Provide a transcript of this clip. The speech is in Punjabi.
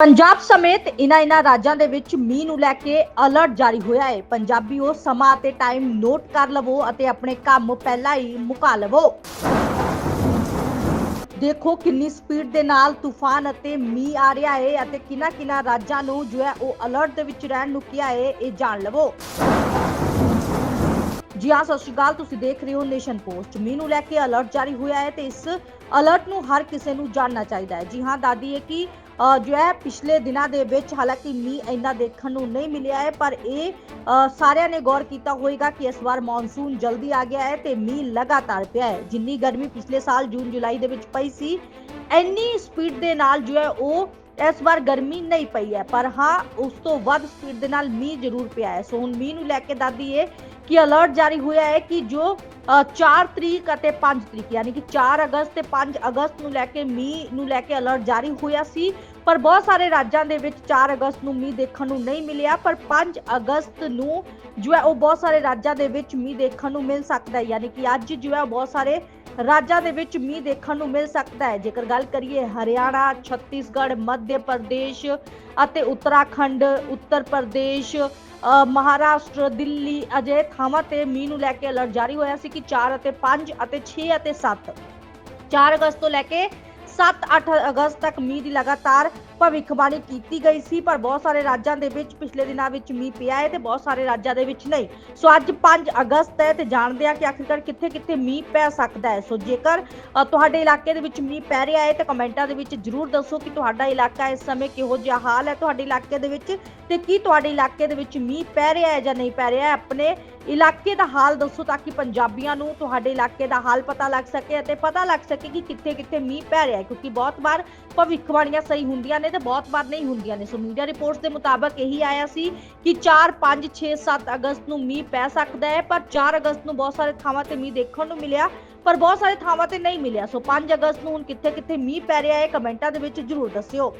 ਪੰਜਾਬ ਸਮੇਤ ਇਨ੍ਹਾਂ ਇਨ੍ਹਾਂ ਰਾਜਾਂ ਦੇ ਵਿੱਚ ਮੀਂਹ ਨੂੰ ਲੈ ਕੇ ਅਲਰਟ ਜਾਰੀ ਹੋਇਆ ਹੈ। ਪੰਜਾਬੀਓ ਸਮਾਂ ਅਤੇ ਟਾਈਮ ਨੋਟ ਕਰ ਲਵੋ ਅਤੇ ਆਪਣੇ ਕੰਮ ਪਹਿਲਾਂ ਹੀ ਮੁਕਾ ਲਵੋ। ਦੇਖੋ ਕਿੰਨੀ ਸਪੀਡ ਦੇ ਨਾਲ ਤੂਫਾਨ ਅਤੇ ਮੀਂਹ ਆ ਰਿਹਾ ਹੈ ਅਤੇ ਕਿੰਨਾ ਕਿੰਨਾ ਰਾਜਾਂ ਨੂੰ ਜੋ ਹੈ ਉਹ ਅਲਰਟ ਦੇ ਵਿੱਚ ਰਹਿਣ ਨੂੰ ਕਿਹਾ ਹੈ, ਇਹ ਜਾਣ ਲਵੋ। ਜੀ ਹਾਂ, ਸਤਿ ਸ਼੍ਰੀ ਅਕਾਲ, ਤੁਸੀਂ ਦੇਖ ਰਹੇ ਹੋ ਨੇਸ਼ਨ ਪੋਸਟ। ਮੀਂਹ ਨੂੰ ਲੈ ਕੇ ਅਲਰਟ ਜਾਰੀ ਹੋਇਆ ਹੈ ਤੇ ਇਸ ਅਲਰਟ ਨੂੰ ਹਰ ਕਿਸੇ ਨੂੰ ਜਾਣਨਾ ਚਾਹੀਦਾ ਹੈ। ਜੀ ਹਾਂ, ਦਾਦੀ ਹੈ ਕਿ ਜੋ ਹੈ, ਪਿਛਲੇ ਦਿਨਾਂ ਦੇ ਵਿੱਚ ਹਾਲਾਂਕਿ ਮੀਂਹ ਇੰਨਾ ਦੇਖਣ ਨੂੰ ਨਹੀਂ ਮਿਲਿਆ ਹੈ, ਪਰ ਇਹ ਸਾਰਿਆਂ ਨੇ ਗੌਰ ਕੀਤਾ ਹੋਵੇਗਾ ਕਿ ਇਸ ਵਾਰ ਮੌਨਸੂਨ ਜਲਦੀ ਆ ਗਿਆ ਹੈ ਤੇ ਮੀਂਹ ਲਗਾਤਾਰ ਪਿਆ ਹੈ। ਜਿੰਨੀ ਗਰਮੀ ਪਿਛਲੇ ਸਾਲ ਜੂਨ, ਜੁਲਾਈ ਦੇ ਵਿੱਚ ਪਈ ਸੀ, ਇੰਨੀ ਸਪੀਡ ਦੇ ਨਾਲ ਜੋ ਹੈ, ਉਹ ਇਸ ਵਾਰ ਗਰਮੀ ਨਹੀਂ ਪਈ ਹੈ। ਪਰ ਹਾਂ, ਉਸ ਤੋਂ ਵੱਧ ਸਪੀਡ ਦੇ ਨਾਲ ਮੀਂਹ ਜ਼ਰੂਰ ਪਿਆ ਹੈ। ਸੋ ਹੁਣ ਮੀਂਹ ਨੂੰ ਲੈ ਕੇ ਦਾਦੀ ਇਹ ਕਿ ਅਲਰਟ ਜਾਰੀ ਹੋਇਆ ਹੈ ਕਿ ਜੋ 4 ਤਰੀਕ ਅਤੇ 5 ਤਰੀਕ, ਯਾਨੀ ਕਿ 4 ਅਗਸਤ ਤੇ 5 ਅਗਸਤ ਨੂੰ ਲੈ ਕੇ ਮੀਂਹ ਨੂੰ ਲੈ ਕੇ ਅਲਰਟ ਜਾਰੀ ਹੋਇਆ ਸੀ। ਪਰ ਬਹੁਤ ਸਾਰੇ ਰਾਜਾਂ ਦੇ ਵਿੱਚ 4 ਅਗਸਤ ਨੂੰ ਮੀਂਹ ਦੇਖਣ ਨੂੰ ਨਹੀਂ ਮਿਲਿਆ, ਪਰ 5 ਅਗਸਤ ਨੂੰ ਜੋ ਹੈ ਉਹ ਬਹੁਤ ਸਾਰੇ ਰਾਜਾਂ ਦੇ ਵਿੱਚ ਮੀਂਹ ਦੇਖਣ ਨੂੰ ਮਿਲ ਸਕਦਾ ਹੈ। ਯਾਨੀ ਕਿ ਅੱਜ ਜੋ ਹੈ ਉਹ ਬਹੁਤ ਸਾਰੇ ਰਾਜਾਂ ਦੇ ਵਿੱਚ ਮੀਂਹ ਦੇਖਣ ਨੂੰ ਮਿਲ ਸਕਦਾ ਹੈ। ਜੇਕਰ ਗੱਲ ਕਰੀਏ ਹਰਿਆਣਾ ਛੱਤੀਸਗੜ੍ਹ ਮੱਧ ਪ੍ਰਦੇਸ਼ ਅਤੇ ਉੱਤਰਾਖੰਡ ਉੱਤਰ ਪ੍ਰਦੇਸ਼ ਅ, ਮਹਾਰਾਸ਼ਟਰ ਦਿੱਲੀ ਅਜੇ ਥਾਵਾਂ ਤੇ ਮੀਂਹ ਨੂੰ ਲੈ ਕੇ ਅਲਰਟ ਜਾਰੀ ਹੋਇਆ ਸੀ ਕਿ 4 ਅਤੇ 5 ਅਤੇ 6 ਅਤੇ 7 4 ਅਗਸਤ ਤੋਂ ਲੈ ਕੇ 7-8 ਅਗਸਤ ਤੱਕ ਮੀਂਹ ਦੀ ਲਗਾਤਾਰ ਭਵਿੱਖਬਾਣੀ ਕੀਤੀ ਗਈ ਸੀ, ਪਰ ਬਹੁਤ ਸਾਰੇ ਰਾਜਾਂ ਦੇ ਵਿੱਚ ਪਿਛਲੇ ਦਿਨਾਂ ਵਿੱਚ ਮੀਂਹ ਪਿਆ ਹੈ ਤੇ ਬਹੁਤ ਸਾਰੇ ਰਾਜਾਂ ਦੇ ਵਿੱਚ ਨਹੀਂ। ਸੋ ਅੱਜ 5 ਅਗਸਤ ਹੈ ਤੇ ਜਾਣਦੇ ਆ ਕਿ ਆਖਿਰਕਾਰ ਕਿੱਥੇ-ਕਿੱਥੇ ਮੀਂਹ ਪੈ ਸਕਦਾ ਹੈ। ਸੋ ਜੇਕਰ ਤੁਹਾਡੇ ਇਲਾਕੇ ਦੇ ਵਿੱਚ ਮੀਂਹ ਪੈ ਰਿਹਾ ਹੈ ਤਾਂ ਕਮੈਂਟਾਂ ਦੇ ਵਿੱਚ ਜਰੂਰ ਦੱਸੋ ਕਿ ਤੁਹਾਡਾ ਇਲਾਕਾ ਇਸ ਸਮੇਂ ਕਿਹੋ ਜਿਹਾ ਹਾਲ ਹੈ ਤੁਹਾਡੇ ਇਲਾਕੇ ਦੇ ਵਿੱਚ ਤੇ ਕੀ ਤੁਹਾਡੇ ਇਲਾਕੇ ਦੇ ਵਿੱਚ ਮੀਂਹ ਪੈ ਰਿਹਾ ਹੈ ਜਾਂ ਨਹੀਂ ਪੈ ਰਿਹਾ ਹੈ। ਆਪਣੇ ਇਲਾਕੇ ਦਾ ਹਾਲ ਦੱਸੋ ਤਾਂ ਕਿ ਪੰਜਾਬੀਆਂ ਨੂੰ ਤੁਹਾਡੇ ਇਲਾਕੇ ਦਾ ਹਾਲ ਪਤਾ ਲੱਗ ਸਕੇ ਅਤੇ ਪਤਾ ਲੱਗ ਸਕੇ ਕਿ ਕਿੱਥੇ-ਕਿੱਥੇ ਮੀਂਹ ਪੈ ਰਿਹਾ ਹੈ, ਕਿਉਂਕਿ ਬਹੁਤ ਵਾਰ ਭਵਿੱਖਬਾਣੀਆਂ ਸਹੀ ਹੁੰਦੀਆਂ ਨੇ ਤੇ ਬਹੁਤ ਵਾਰ ਨਹੀਂ ਹੁੰਦੀਆਂ ਨੇ। ਸੋ ਮੀਡੀਆ ਰਿਪੋਰਟਸ ਦੇ ਮੁਤਾਬਕ ਇਹੀ ਆਇਆ ਸੀ ਕਿ 4 5 6 7 ਅਗਸਤ ਨੂੰ ਮੀਂਹ ਪੈ ਸਕਦਾ ਹੈ, ਪਰ 4 ਅਗਸਤ ਨੂੰ ਬਹੁਤ ਸਾਰੇ ਥਾਵਾਂ ਤੇ ਮੀਂਹ ਦੇਖਣ ਨੂੰ ਮਿਲਿਆ, ਪਰ ਬਹੁਤ ਸਾਰੇ ਥਾਵਾਂ ਤੇ ਨਹੀਂ ਮਿਲਿਆ। ਸੋ 5 ਅਗਸਤ ਨੂੰ ਹੁਣ ਕਿੱਥੇ-ਕਿੱਥੇ ਮੀਂਹ ਪੈ ਰਿਹਾ ਹੈ, ਕਮੈਂਟਾਂ ਦੇ ਵਿੱਚ ਜਰੂਰ ਦੱਸਿਓ।